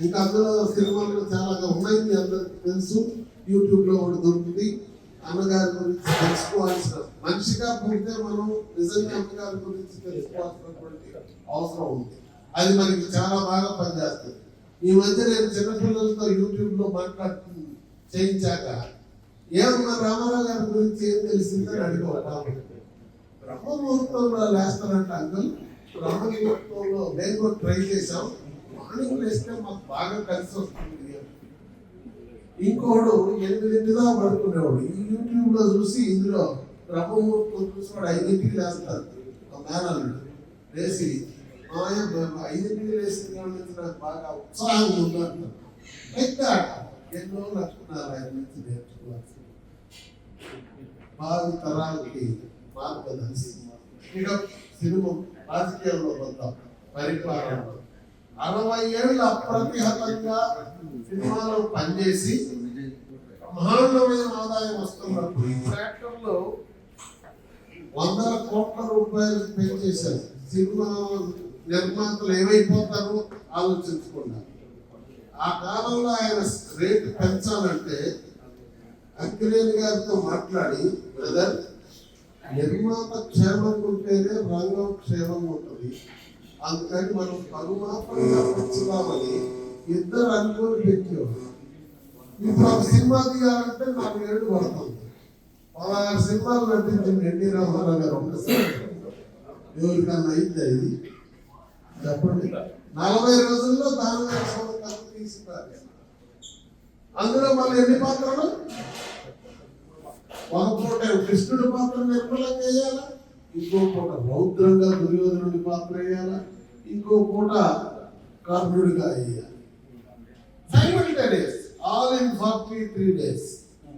ఇంకా అందులో సినిమాలు చాలా ఉన్నాయి మీ అందరికి తెలుసు. యూట్యూబ్లో కూడా దొరుకుతుంది. అన్నగారి గురించి తెలుసుకోవాల్సిన మనిషిగా పుడితే మనం నిజంగా అన్నగారి గురించి తెలుసుకోవాల్సినటువంటి అవసరం ఉంది. అది మనకి చాలా బాగా పనిచేస్తుంది. ఈ మధ్య నేను చిన్నపిల్లలతో యూట్యూబ్లో మాట్లాడుతూ చేయించాక ఏమన్నా రామారావు గారి గురించి ఏం తెలిసిందని అడిగి బ్రహ్మముహూర్తంలో లేస్తారంట అంకుల్ బ్రహ్మముహూర్తంలో మేము కూడా ట్రై చేసాం మార్నింగ్ వేస్తే మాకు బాగా కలిసి వస్తుంది. ఇంకోడు ఎనిమిదింటి పడుకునేవాడు. ఈ యూట్యూబ్లో చూసి ఇందులో బ్రహ్మముహూర్తం చూసి ఐదింటికి లేస్తారు ఒక మేనల్లుడు లేచి మాయ ఐదింటికి లేచిన కాడ నుంచి నాకు బాగా ఉత్సాహం ఉత్సాహంగా ఉందంటారు అయితే ఎన్నో లక్షణాలు ఆయన నుంచి నేర్చుకోవాల్సి భావి తరాలకి మార్గదర్శి ఇక సినిమా రాజకీయాల్లో వద్దాం పరిపాలనలో అరవై ఏళ్ళ అప్రతిహతంగా సినిమాలో పనిచేసి మహాన్నమైన ఆదాయం వస్తున్నప్పుడు ట్రాక్టర్లో వందల కోట్ల రూపాయలు పెంచేశారు. సినిమా నిర్మాతలు ఏమైపోతారో ఆలోచించకుండా. ఆ కాలంలో ఆయన రేటు పెంచాలంటే అక్కినేని గారితో మాట్లాడి బ్రదర్ నిర్మాత క్షేమంగా ఉంటేనే రంగం క్షేమంగా ఉంటుంది. అందుకని మనం పరుమాత్రంగా పెంచుదామని ఇద్దరు అనుకోని పెట్టేవారు. ఇప్పుడు ఒక సినిమా తీయాలంటే నాకు ఏడు పడుతుంది పదహారు సినిమాలు నటించింది ఎన్టీ రామారావు గారు ఒకసారి ఎవరికన్నా అయింది ఇది చెప్పండి. నలభై రోజుల్లో దాని కథ తీసుకున్నారు అందులో మళ్ళీ ఎన్ని పాత్రలు? ఒక పూట కృష్ణుడి పాత్ర నిర్మలంగా చేయాలా? ఇంకో పూట రౌద్రంగా దుర్యోధనుడి పాత్ర వేయాలా? ఇంకో పూట కర్ణుడిగా వేయాలి? Simultaneous all in forty three days